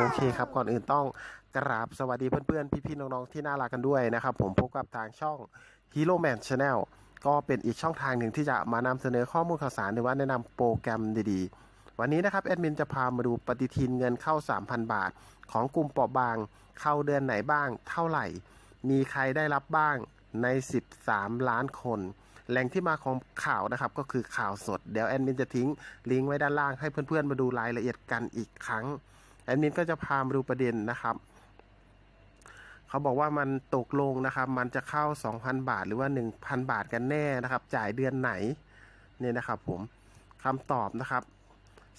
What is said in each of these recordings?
โอเคครับ ก่อนอื่นต้องกราบสวัสดีเพื่อนๆ พี่ๆ น้องๆ ที่น่ารักกันด้วยนะครับ ผมพบกับทางช่อง Hero Man Channel ก็เป็นอีกช่องทางหนึ่งที่จะมานำเสนอข้อมูลข่าวสารหรือว่าแนะนำโปรแกรมดีๆ วันนี้นะครับแอดมินจะพามาดูปฏิทินเงินเข้า 3,000 บาท ของกลุ่มเปราะบาง เข้าเดือนไหนบ้าง เท่าไหร่ มีใครได้รับบ้างใน 13 ล้านคนแหล่งที่มาของข่าวนะครับก็คือข่าวสด เดี๋ยวแอดมินจะทิ้งลิงก์ไว้ด้านล่างให้เพื่อนๆมาดูรายละเอียดกันอีกครั้ง แอดมินก็จะพามาดูประเด็นนะครับ เขาบอกว่ามันตกลงนะครับ มันจะเข้า 2,000 บาทหรือว่า 1,000 บาทกันแน่นะครับ จ่ายเดือนไหนเนี่ยนะครับ ผมคำตอบนะครับ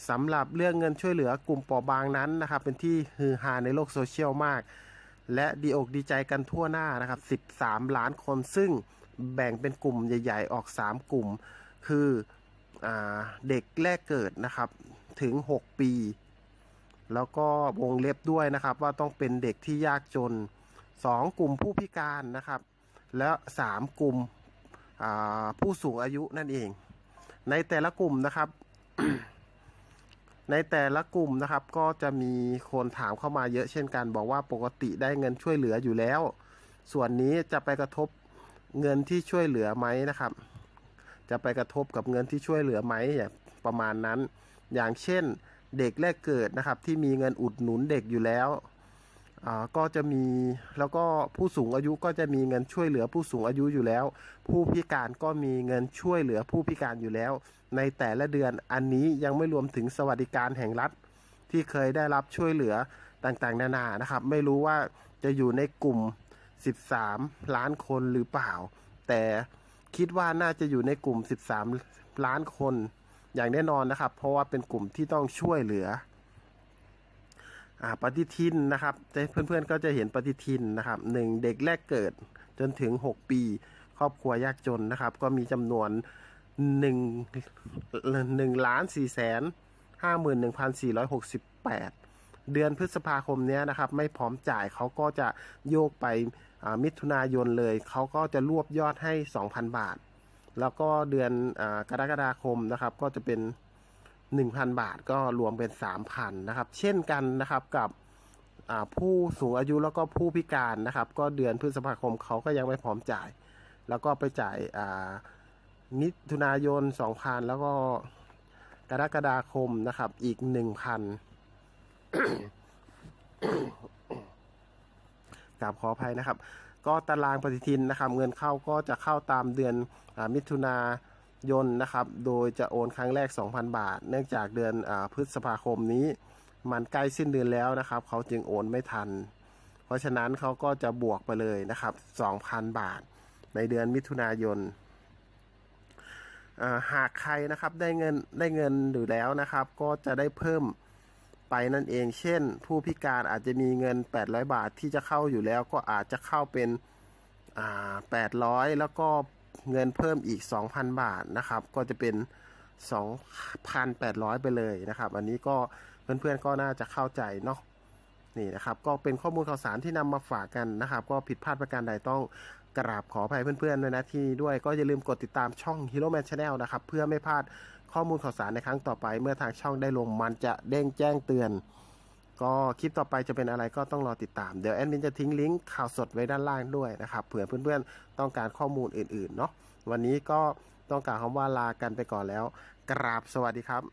สำหรับเรื่องเงินช่วยเหลือกลุ่มปราะบางนั้นนะครับ เป็นที่ฮือฮาในโลกโซเชียลมาก และดีอกดีใจกันทั่วหน้านะครับ 13 ล้านคนซึ่งแบ่งเป็นกลุ่มใหญ่ ๆ ออก 3 กลุ่ม คืออเด็กแรกเกิดนะครับ ถึง 6 ปี แล้วก็วงเล็บด้วยนะครับ ว่าต้องเป็นเด็กที่ยากจน 2 กลุ่มผู้พิการนะครับ และ 3 กลุ่มผู้สูงอายุนั่นเอง ในแต่ละกลุ่มนะครับ ในแต่ละกลุ่มนะครับ ก็จะมีคนถามเข้ามาเยอะเช่นกัน บอกว่าปกติได้เงินช่วยเหลืออยู่แล้ว ส่วนนี้จะไปกระทบเงินที่ช่วยเหลือไหมนะครับ จะไปกระทบกับเงินที่ช่วยเหลือไหมอย่างประมาณนั้น อย่างเช่น เด็กแรกเกิดนะครับ ที่มีเงินอุดหนุนเด็กอยู่แล้วก็จะมีแล้วก็ผู้สูงอายุก็จะมีเงินช่วยเหลือผู้สูงอายุอยู่แล้ว ผู้พิการก็มีเงินช่วยเหลือผู้พิการอยู่แล้ว ในแต่ละเดือนอันนี้ยังไม่รวมถึงสวัสดิการแห่งรัฐ ที่เคยได้รับช่วยเหลือต่างๆ นานานะครับ ไม่รู้ว่าจะอยู่ในกลุ่ม 13 ล้านคนหรือเปล่า แต่คิดว่าน่าจะอยู่ในกลุ่ม 13 ล้านคน อย่างแน่นอนนะครับ เพราะว่าเป็นกลุ่มที่ต้องช่วยเหลืออ่าปฏิทินนะครับเพื่อนๆก็จะเห็นปฏิทินนะครับหนึ่งเด็กแรกเกิดจนถึง 6 ปี ครอบครัวยากจนนะครับ ก็มีจำนวน1 1ล้าน4แสน51,468 เดือนพฤษภาคมนี้นะครับ ไม่พร้อมจ่ายเขาก็จะโยกไปมิถุนายนเลย เขาก็จะรวบยอดให้ 2,000 บาท แล้วก็เดือนอกรกฎาคมนะครับ ก็จะเป็น 1,000 บาทก็รวมเป็น 3,000นะครับ เช่นกันนะครับกับผู้สูงอายุแล้วก็ผู้พิการนะครับ ก็เดือนพฤษภาคมเขาก็ยังไม่พร้อมจ่าย แล้วก็ไปจ่ายมิถุนายน 2,000 แล้วก็กรกฎาคมนะครับอีก 1,000กราบขออภัยนะครับ ก็ตารางปฏิทินนะครับ เงินเข้าก็จะเข้าตามเดือนอมิถุนายนนะครับ โดยจะโอนครั้งแรก 2,000 บาท เนื่องจากเดือนอพฤษภาคมนี้ มันใกล้สิ้นเดือนแล้วนะครับ เขาจึงโอนไม่ทัน เพราะฉะนั้นเขาก็จะบวกไปเลยนะครับ 2,000 บาท ในเดือนมิถุนายนหากใครนะครับได้เงินได้เงินอยู่แล้วนะครับ ก็จะได้เพิ่ม ไปนั่นเอง เช่น ผู้พิการอาจจะมีเงิน 800 บาทที่จะเข้าอยู่แล้วก็อาจจะเข้าเป็นอ่า800 แล้วก็เงินเพิ่มอีก 2,000 บาทนะครับ ก็จะเป็น 2,800 ไปเลยนะครับ อันนี้ก็เพื่อนๆก็น่าจะเข้าใจเนาะนี่นะครับ ก็เป็นข้อมูลข่าวสารที่นำมาฝากกันนะครับ ก็ผิดพลาดประการใดต้องกราบขออภัยเพื่อนๆด้วยนะที่นี่ด้วยก็อย่าลืมกดติดตามช่อง Hero Man Channel นะครับ เพื่อไม่พลาด ข้อมูลข่าวสารในครั้งต่อไป เมื่อทางช่องได้ลงมันจะเด้งแจ้งเตือน ก็คลิปต่อไปจะเป็นอะไรก็ต้องรอติดตาม เดี๋ยวแอดมินจะทิ้งลิงก์ข่าวสดไว้ด้านล่างด้วยนะครับเผื่อเพื่อนๆต้องการข้อมูลอื่นๆเนาะวันนี้ก็ต้องกล่าวคำว่าลากันไปก่อนแล้ว กราบสวัสดีครับ